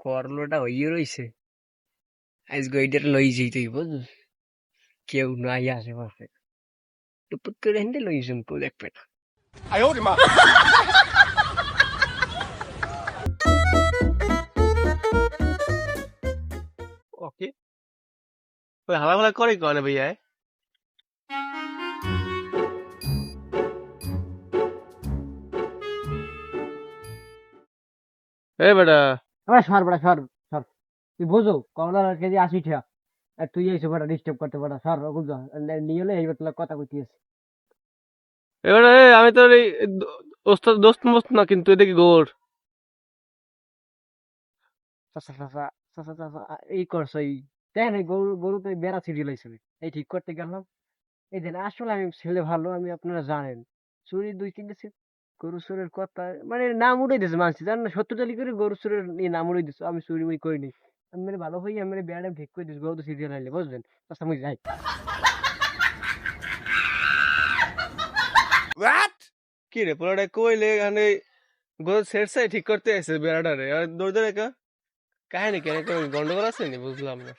বড়লোটা হইয়ে রইছে আজ গইটার লই যেতেই বুঝ কেউ নাই আশেপাশে টুপুট করে হেঁটে লই শুন কেউ দেখবে না ওকে ওই হালা ফালা করে কনে ভাইয়া এ বেটা এবার সর বেটা সর সর। তুই বোঝো করোনার কেজি আশি টাকা। আর তুই এসে বেটা ডিস্টার্ব করতে বেটা সর বুঝো। নিয়ে হলে এইবার তোর কথা কইতে আছে এবারে আমি তোর এই ওস্তাদ দোস্ত মোস্ত না কিন্তু এদিকে গোর। এই করছ এই। দেখেন এই গরু গরু তো বেড়া ছিঁড়ি লাইছে এই ঠিক করতে গেলাম। এই দেন আসলে আমি ছেলে ভালো আমি আপনারা জানেন। চুরি দুই তিনটে গরু চোরের কথা মানে নাম উড়ে দিয়েছে মানুষ জানেন না, সত্য তালি করে গরু চোরের নাম উড়ে দিচ্ছে আমি চুরি মুড়ি করিনি। আমি মানে ভালো হই, আমি বেড়া ঠিক করে দিচ্ছি গরু তো সিরিয়াল আইলে বুঝলেন? আচ্ছা আমি যাই। কি রে, পোলাটা কইলে এখানে গোর সেট ঠিক করতে আসে বেড়াটা রে আর দৌড় দৌড়ে কা? কাহিনী কোনো গন্ডগোল আছে নি বুঝলাম না।